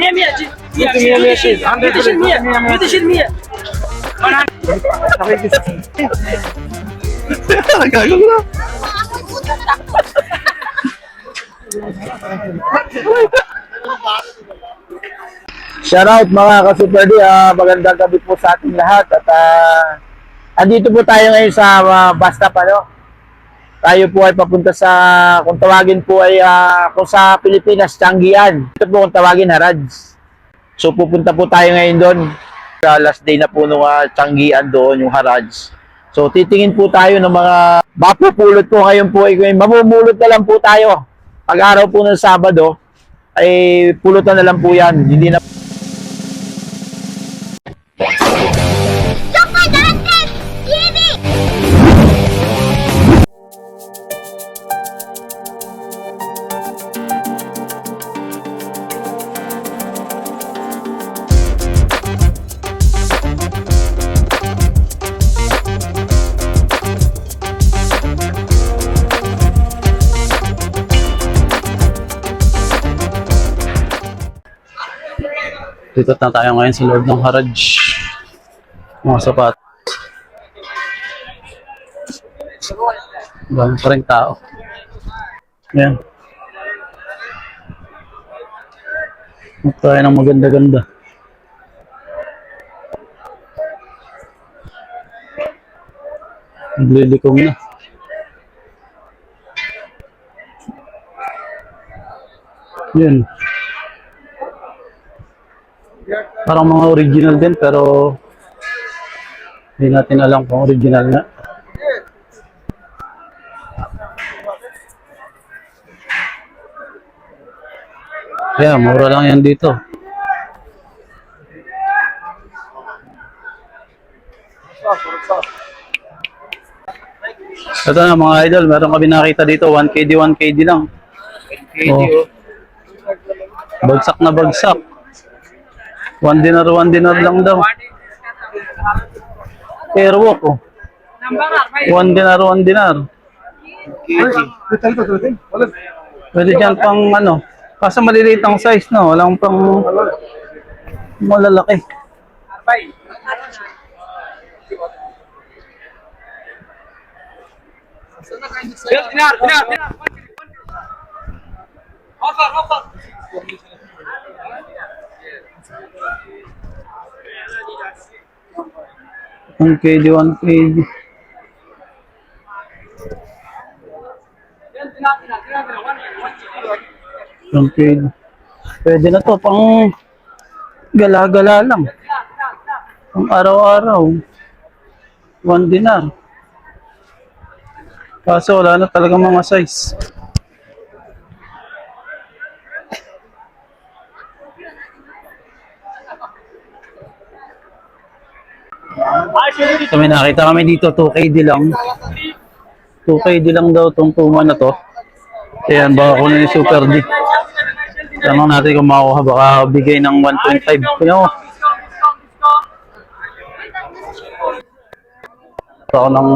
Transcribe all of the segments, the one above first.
Mia Mia. Mia Mia Mia. Yetişin Mia. Yetişin Mia. Gago na. Shoutout mga ka-Super D, ah, magandang gabi po sa ating lahat at ah, andito po tayo ngayon sa uh, bus stop ano. Tayo po ay papunta sa kung tawagin po ay ah, kung sa Pilipinas Changian. Ito po kung tawagin Harads. So pupunta po tayo ngayon doon. Sa last day na po nung uh, Changian doon yung Harads. So titingin po tayo ng mga mapupulot po ngayon po ay mamumulot na lang po tayo. Pag araw po ng Sabado ay pulutan na lang po yan. Hindi na Dito na tayo ngayon sa loob ng garage. Mga sapat. Dami pa rin tao. Ayan. Huwag tayo ng maganda-ganda. Naglilikom na. Yan. Parang mga original din pero hindi natin alam kung original nga. Kaya mura lang yan dito. Ito na mga idol, meron kami nakita dito, 1KD, 1KD lang. 1KD oh. Bagsak na bagsak. One dinar, one dinar lang daw. Airwalk, oh. One dinar, one dinar. Pwede dyan pang ano. Kaso maliliit ang size, no? Walang pang malalaki. Dinar, dinar, dinar. Offer, offer. One KD, one KD. Dinar, dinar, dinar, dinar. One, one. One KD. Pwede na to, pang gala-gala lang. Pang araw-araw. One dinar. Kaso wala na talaga mga size. So may nakita kami dito, 2KD lang. 2KD lang daw tong tuma na to. Ayan, baka kunin ni Super D. Tanong natin kung makuha, baka bigay ng 1.5. Kaya mo, ako ng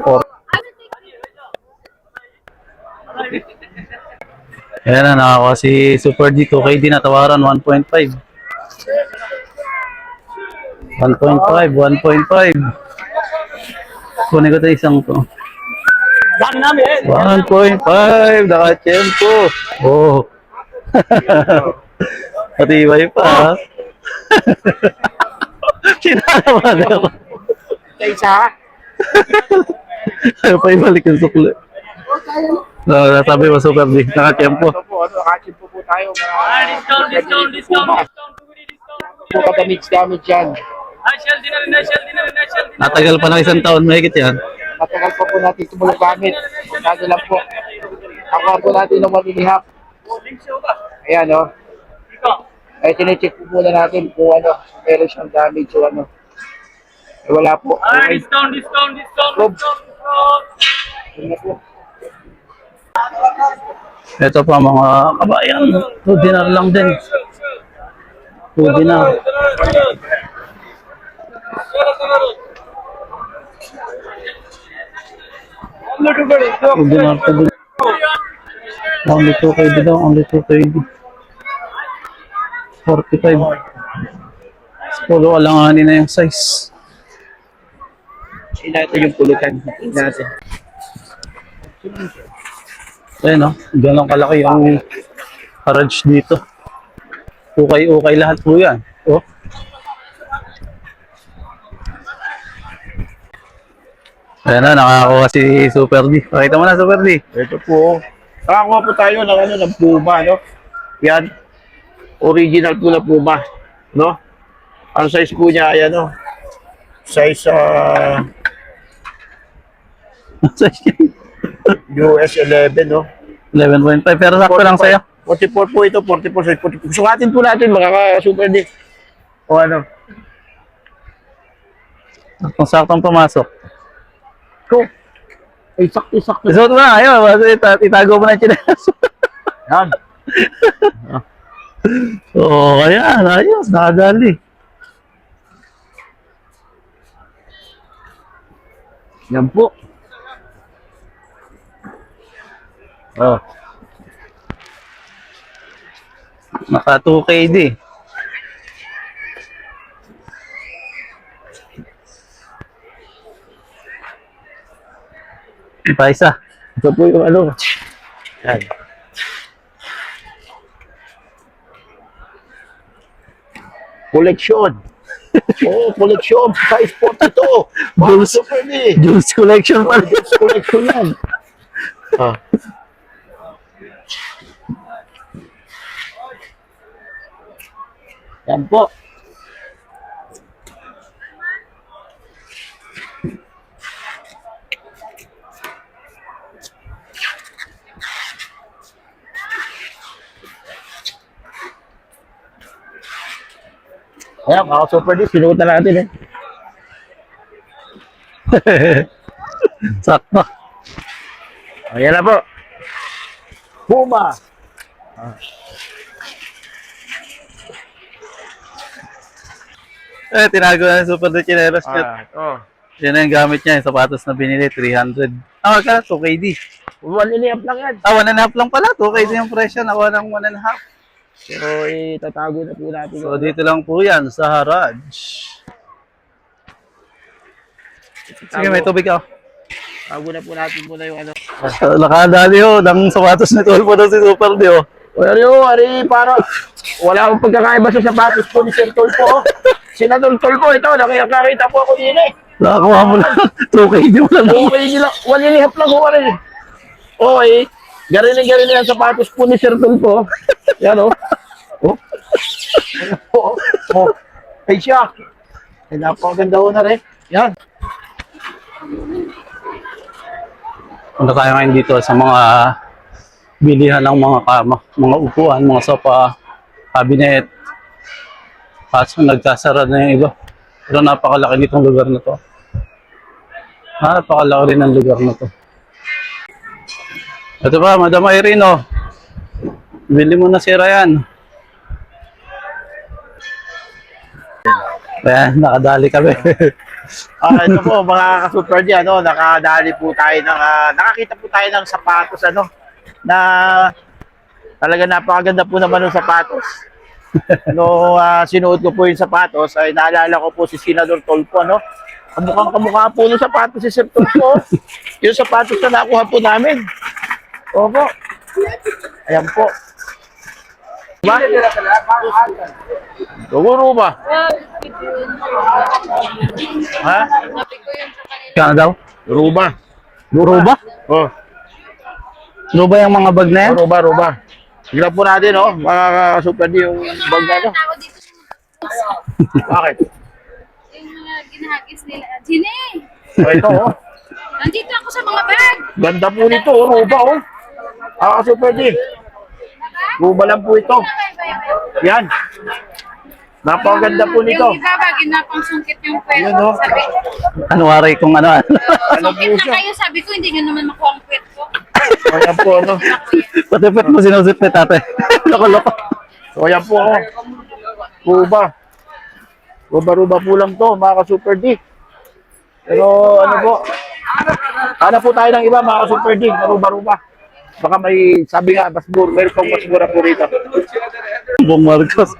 4. Ayan na, nakakuha si Super D. 2KD na tawaran, 1.5. 1.5, 1.5. Kunin ko ito isang to. One namin. 1.5, nakachempo. Oh. Matibay pa. Sinalaman ako. Sa isa. Ayaw pa ibalik yung sukli. No, nasabi mo super di. Nakachempo. Po, ano, nakachimpo po tayo. Discount, discount, discount, discount. Po ka-damage damage yan. Natagal pa ng isang taon, mahigit yan. Matagal pa po natin tumulog gamit. Kaya lang po. Ako po natin ng half. Ayan, o. Ikaw. Ay, sinecheck po muna natin kung ano, meron siyang damage o ano. Eh, wala po. Okay. discount, discount, discount, discount, discount. Ito pa mga kabayan. 2 dinar lang din. 2 dinar. Only 2 KD daw, only 2 KD. 45. Puro alanganin na yung size. Ito yung pulutan natin. Ayan no, ganun kalaki yung garage dito. Ukay-ukay lahat po yan. Oh. Ayan na, nakakuha si Super D. Pakita mo na Super D. Ito po. Nakakuha po tayo ng ano, ng Puma, no? Yan. Original po na Puma, no? Ang size po niya, ayan, no? Size uh. US 11, no? 11.5 pero sakto lang sa'yo. 44 po ito, 44 size. 44. Sukatin po natin, makaka-super D. O ano? Kung saktong pumasok. Ito. Ay, sakto-sakto. Isuot mo na, ayun. Ita- Itago mo na yung chinelas. Yan. Oo, kaya, ayos, nakadali. Yan po. Oh. Naka 2KD. Pa isa. Ito po yung ano. Yan. Koleksyon. Oo, koleksyon. Size 42. Wow, Bulls. super ni. Juice collection yan. Ah. Yan po. Ayan, mga super disc, sinuot na natin eh. Sakto. Ayan na po. Puma. Eh, tinago na yung Super de Chineros. Ah, oh. Yan na yung gamit niya, yung sapatos na binili, 300. Ah, wag ka na, 2KD. One and a half lang yan. Ah, 1 and a half lang pala, 2KD yung presyo, nakuha ng 1 and a half. Pero eh, tatago na po natin. So, dito lang po yan, sa Haraj. Sige, may tubig ako. Tago na po natin muna yung ano. Uh, nakadali ho, ng sapatos ni Tulfo na si Super D oh. Wala niyo, ari, para wala akong pagkakaiba sa sapatos po ni Sir Tolpo. Senador Tolpo, ito, nakikakita po ako din eh. Nakakuha mo lang, 2KD mo lang. Okay, nila, one and a half lang ko rin. Okay, gariling ang sapatos po ni Sir Tolpo. Yan o. Oh. Oh. oh. Ay siya. Ay, napakaganda ko na rin. Yan. Punta tayo ngayon dito sa mga bilihan ng mga kama, mga upuan, mga sopa, cabinet. Kaso nagkasara na yung iba. Pero napakalaki nitong lugar na to. Napakalaki rin ng lugar na to. Ito ba, Madam Irene, oh. Bili mo na si Ryan. Ayan, nakadali kami. Ah, ito po mga ka-super di ano, nakadali po tayo ng ah, nakakita po tayo ng sapatos ano na talaga napakaganda po naman ng sapatos. no ah, sinuot ko po yung sapatos ay naalala ko po si Senador Tolpo ano. Kamukhang kamukha po ng sapatos si Sir Tolpo. yung sapatos na nakuha po namin. Opo. Ayan po. Ba? Siguro ba? Ha? Kano daw? Ruba. Ruba? Oh. Ruba yung mga bag na yan? Ruba, ruba. Tignan po natin, oh. Mga super di yung bag na, dito Bakit? yung mga ginahagis nila. Jine! Oh, ito, oh. Nandito ako sa mga bag! Ganda po nito, oh. Ruba, oh. Ah, super di. Ruba lang po ito. Yan. Napakaganda po nito. Yung iba ba, ginapang sungkit yung kwet. Yun, oh. Sabi, Ano wari kung ano? Ano po sungkit na kayo. Sabi ko, hindi nyo naman makuha ang kwet ko. O, yan po, ano. Patipit mo sinusip ni tate. Loko-loko. O, yan po, oh. Ruba. Ruba-ruba po lang to, mga ka-super D. Pero, ano po. Sana po tayo ng iba, mga ka-super D. na Ruba-ruba. Baka may, sabi nga, mas mura, meron pang mas mura po rito. Bong Marcos.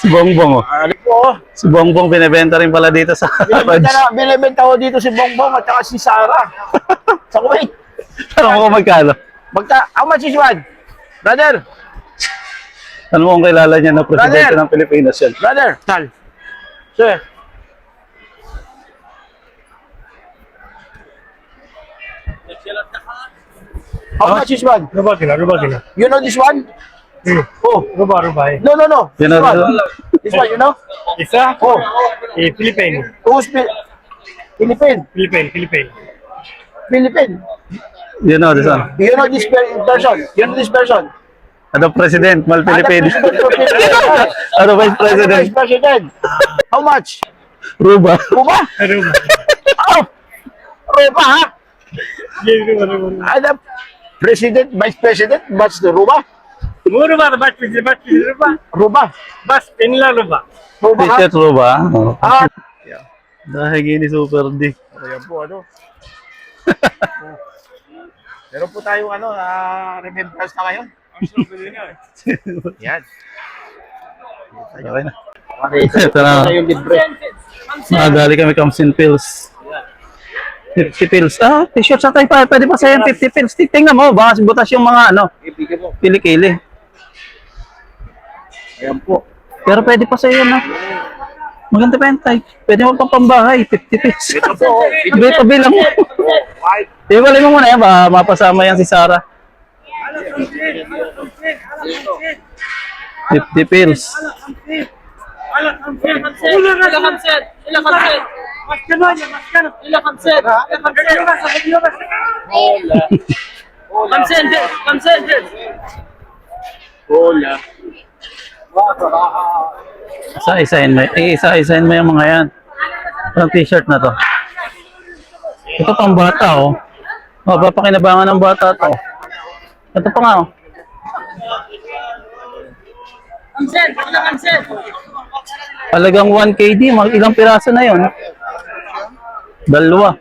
Si Bongbong, oh. Ano po? Si Bongbong binibenta rin pala dito sa Binibenta, na, binibenta ko dito si Bongbong at saka si Sarah. sa Kuwait. Tanong ko magkano. Magka, how much is one? Brother, Ano mo kung kilala niya na presidente Brother! ng Pilipinas yan? brother, tal. Sir. How much is one? Ruba kilo, ruba kilo. You know this one? Oh, Ruba, ruba eh. no, no, no. You This one. This one, you know? Isa? Oh, Eh, Philippine. who's Phil- Philippine? Philippine, Philippine. Philippine. You know this one. You know this per- person? You know this person? Ano president, mal. Ano president of Philippines? ano vice Ano president? vice president? How much? Ruba. Ruba? Ruba. Oh! Ruba, ha? Yes, ruba, ruba. Ano? President, vice president, the Ruba? Ruba, bas, bas, bas, ruba. Ruba. Bas, pinila, ruba. Ruba, ha? T-shirt Ruba. Oh. Ah, Dahil gini super D. Ayan po, ano? Meron po tayong ano, ah, remembrance na ngayon. Yan. Okay na. Ito na. yung libre. Nakadali kami Kamsin Pills. 50 pills. Ah, t-shirt sa tayo pa. Pwede pa sa'yo yung 50 pills. Tingnan mo, baka butas yung mga ano, kilikili. Ayan po. Pero pwede pa sa'yo na. Maganda pa yan tayo. Pwede mo pang pambahay, 50 pills. Ito po. Ito bilang mo. Iwalay mo muna yan, baka mapasama yan si Sarah. 50 pills. إلى خمسين إلى خمسين إلى خمسين إلى خمسين خمسين جد خمسين جد Hola. Isa-isahin mo. Eh, isa-isahin mo yung mga yan. Ang t-shirt na to. Ito pang bata, oh. Oh, papakinabangan ng bata to. Ito pa nga, oh. خمسين إلى خمسين Talagang 1 KD, mag ilang piraso na yon? Dalawa.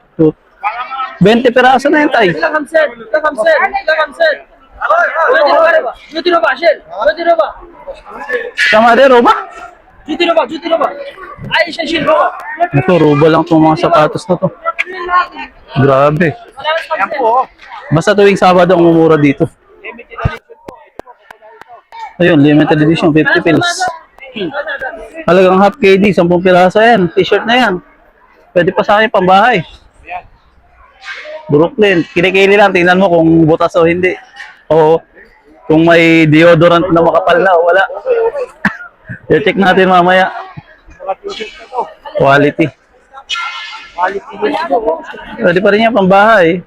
20 peraso na yan, tay. Lakam, sir. Lakam, sir. Roba, sir. Roba. Kamari, roba? Juti roba, juti roba. Ay, siya, roba. Ito, roba lang itong mga sapatos na to. Grabe. Oh. Basta tuwing Sabado ang umura dito. Ayun, limited edition, 50 pills. Halagang half KD, 10 piraso yan. T-shirt na yan. Pwede pa sa akin pambahay. Brooklyn, kinikili lang. Tingnan mo kung butas o hindi. O kung may deodorant na makapal na o wala. I-check natin mamaya. Quality. Pwede pa rin yan pambahay.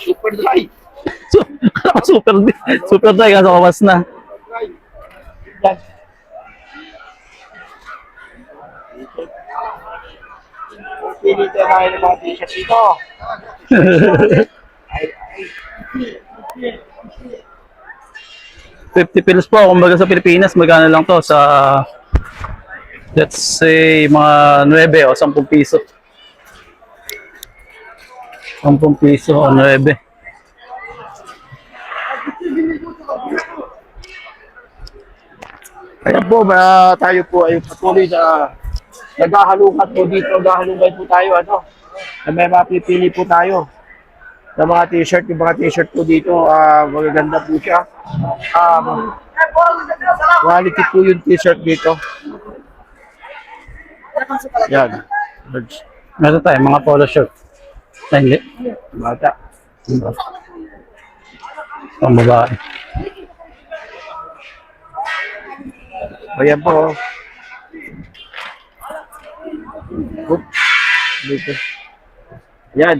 Super dry. Super, super dry kaso kawas na. Yan. Pili tayo tayo ng mga t-shirt dito. Ay, ay. 50 pills po, kumbaga sa Pilipinas, magkano lang to sa let's say mga 9 o 10 piso. 10 piso o 9. Kaya po, ba, tayo po ay patuloy na naghahalungkat po dito, naghahalungkat po tayo, ano, na may mapipili po tayo ng mga t-shirt, yung mga t-shirt po dito, ah magaganda po siya. Um, quality po yung t-shirt dito. Yan. Meron tayo, mga polo shirt. Ay, hindi. Bata. Pang babae. Ayan po. Oop. Dito. Yan.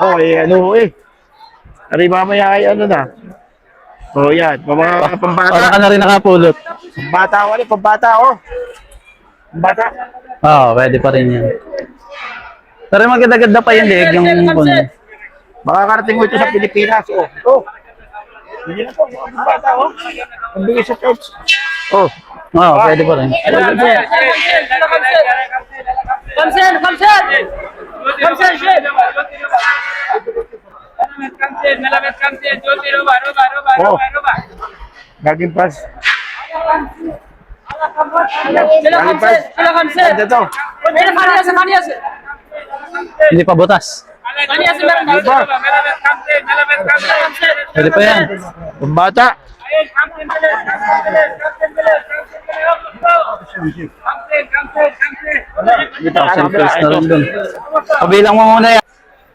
Oh, eh, ano eh. Ari mamaya ay ano na. Oh, yan. Mga pambata. Para ka na rin nakapulot. Pambata ko rin, ano, pambata ko. Pambata. Oo, oh, pwede pa rin yan. Pero maganda-ganda pa yung leg, yung kuno. Makakarating mo ito sa Pilipinas, oh. Oh. Hindi na po, pambata ko. Ang bilis sa coach. Oh. పైటి పోరా Gakin pas. Action first na lang dun. Pabilang mo muna yan.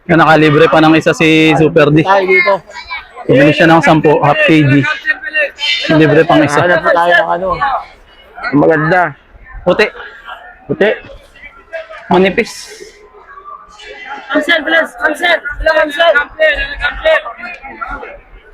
Yan, nakalibre pa ng isa si Super D. Tayo dito. Bumili siya ng 10, half kg. Libre pang isa. Hanap po ano. Maganda. Puti. Puti. Manipis. Cancel, please. Cancel. Sila cancel. Ang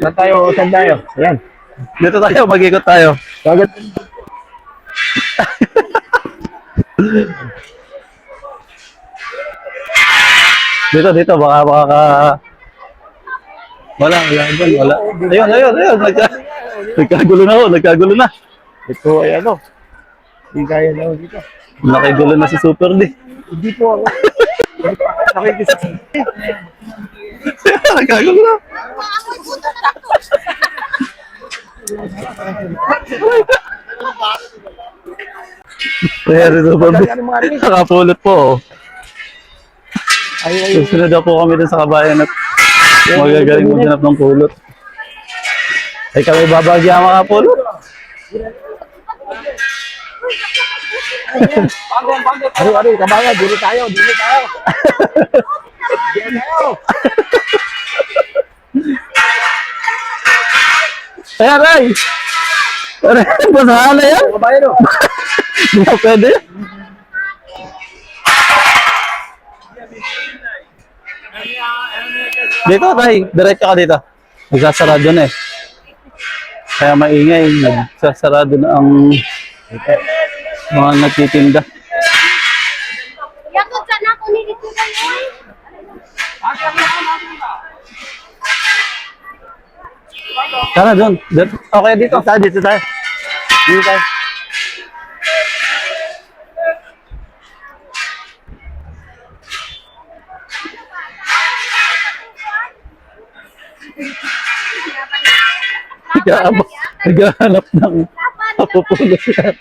Saan tayo? Saan tayo? Yan. Dito tayo, mag-ikot tayo. Kagat. Dito, dito, baka, baka ka... Wala, wala, dyan, wala. Ayun, ayun, ayun. Nagka, nagkagulo na ho, nagkagulo na. Ito ay ano. Hindi kaya na ako dito. Nakigulo na si Super D. Hindi po ako. Nakikisa. nagkagulo na. Kaya rin Super D. Nakapulot po. oh. Ay, ay, Susunod na po kami dun sa kabayan at magagaling maghanap ng pulot. Ay kami babagya mga pulot. Ari, ari, kabayan, dili tayo, dili tayo. Ay, aray! Aray, basahan na yan. Kabayan, oh. Hindi na pwede. Dito, tay. Diretso ka dito. Nagsasarado na eh. Kaya maingay. Nagsasarado na ang mga nagtitinda. Yakot sana ako ni dito kayo. Tara doon. Okay, dito. Dito tayo, dito tayo. Dito tayo. Naghahanap ng mapupulot yan.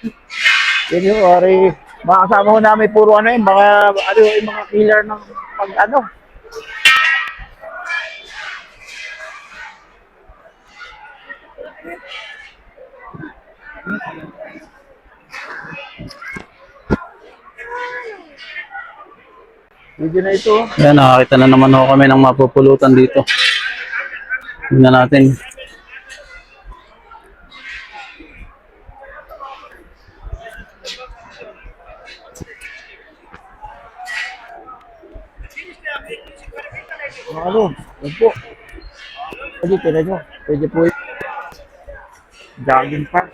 Yun yung, ari. Mga kasama ko namin puro ano yun, mga, ano yung mga killer ng pag ano. Video na ito. Yan, nakakita na naman ako kami ng mapupulutan dito. Tingnan natin. Ano, yun po. Pwede, pwede nyo. Pwede po. Jogging pass.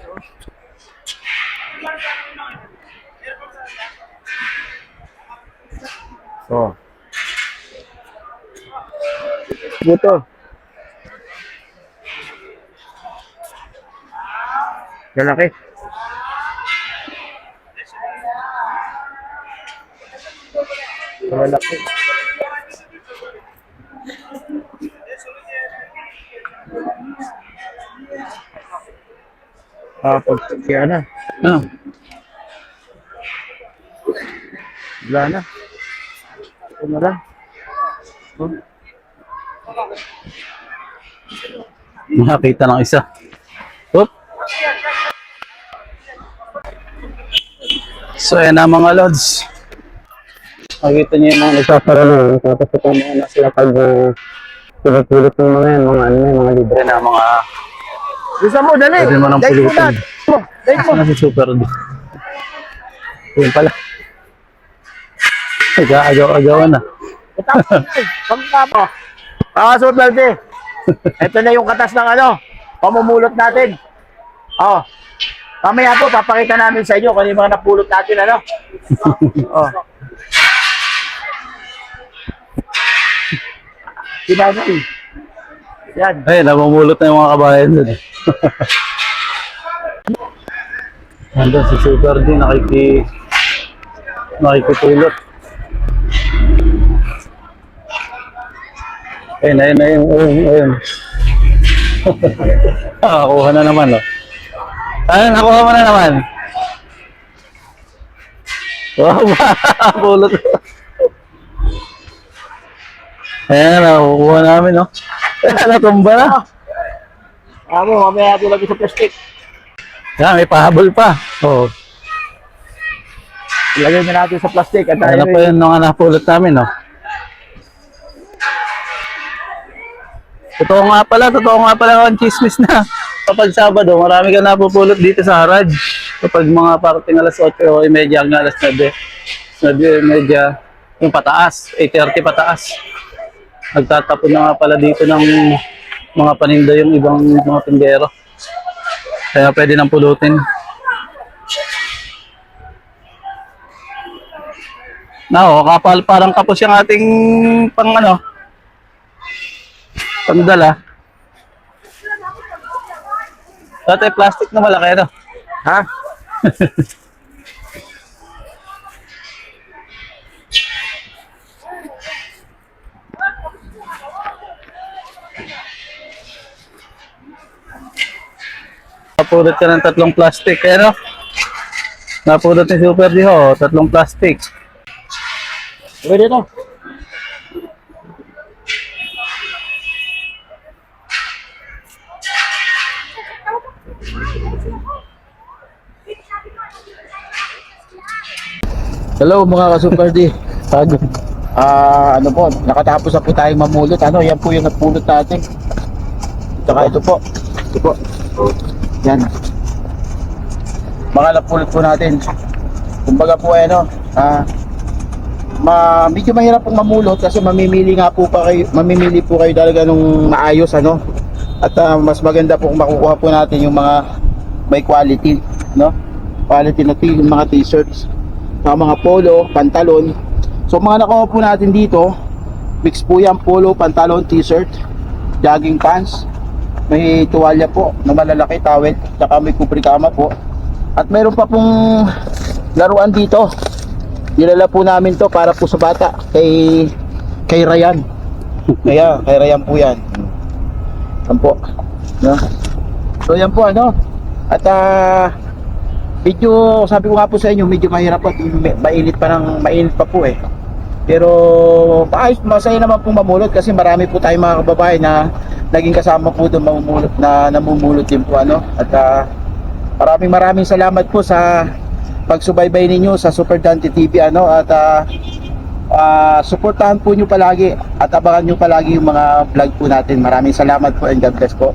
Oh. Buto. Lalaki. Lalaki. Ah, pag kaya na. Ah, Wala na. Na lang. Oh. nakakita ng isa. Oop. So, ayan na mga lods. Makikita niyo yung mga nagpaparalo. Tapos ito mga na sila pag uh, pinagpulot ng mga yan, mga ano yan, mga libre na mga Bisa mo, dali. Pwede mo nang Dahil mo pulutan. na. Oh, Dahil mo. Si Super? Yun pala. Nag-aagaw-agawan na. Na. Pagka mo. Ah, super D. Ito na yung katas ng ano. pamumulot natin. Oh. Mamaya po, papakita namin sa inyo kung ano yung mga napulot natin, ano? oh. Sinanoy. Yan. Ay, namumulot na yung mga kabayan dun. Nandun si Super D, nakiki... nakikitulot. Ayun, ayun, ayun, ayun, ayun. Nakakuha na naman, oh. Ayun, nakuha mo na naman. Wow, pulot. Ayan, nakukuha namin, oh. Natumba na. Amo, mamaya natin lagi sa plastic. Yan, may pahabol pa. Oo. Ilagay na natin sa plastic. At Ano pa yun nung napulot namin, no? Totoo nga pala, totoo nga pala ang chismis na. Kapag Sabado, marami ka napupulot dito sa Haraj. Kapag mga parting alas 8 o media hanggang alas 9. 9 media, yung pataas, 8.30 pataas. Nagtatapon na nga pala dito ng mga paninda yung ibang mga tindero. Kaya pwede nang pulutin. Na, oh, kapal parang kapos yung ating pang ano, pandala. Dati plastic na malaki ito. Ha? Napulot ka ng tatlong plastic, eh no? Napulot ni Super D ho, tatlong plastic. Pwede to. Hello mga ka-Super D. Pagod. Ah, ano po, nakatapos na po tayong mamulot. Ano, yan po yung napulot natin. Tsaka ito po. Ito po. Yan. Mga napulot po natin. Kumbaga po ay ano, ah, ma medyo mahirap pong mamulot kasi mamimili nga po pa kayo, mamimili po kayo talaga nung maayos ano. At ah, mas maganda po kung makukuha po natin yung mga may quality, no? Quality na t- mga t-shirts, mga mga polo, pantalon, So mga nakuha po natin dito, mix po yan polo, pantalon, t-shirt, jogging pants, may tuwalya po na malalaki, towel, tsaka may kubrikama po. At meron pa pong laruan dito. Nilala po namin to para po sa bata kay kay Ryan. Kaya kay Ryan po yan. Yan po. No? So yan po ano. At ah medyo sabi ko nga po sa inyo medyo mahirap at mainit pa ng mainit pa po eh. Pero maayos masaya naman pong mamulot kasi marami po tayong mga kababayan na naging kasama po doon mamumulot na namumulot din po ano? At ah, maraming maraming salamat po sa pagsubaybay ninyo sa Super Dante TV ano? At ah, ah, suportahan po nyo palagi at abangan nyo palagi yung mga vlog po natin. Maraming salamat po and God bless po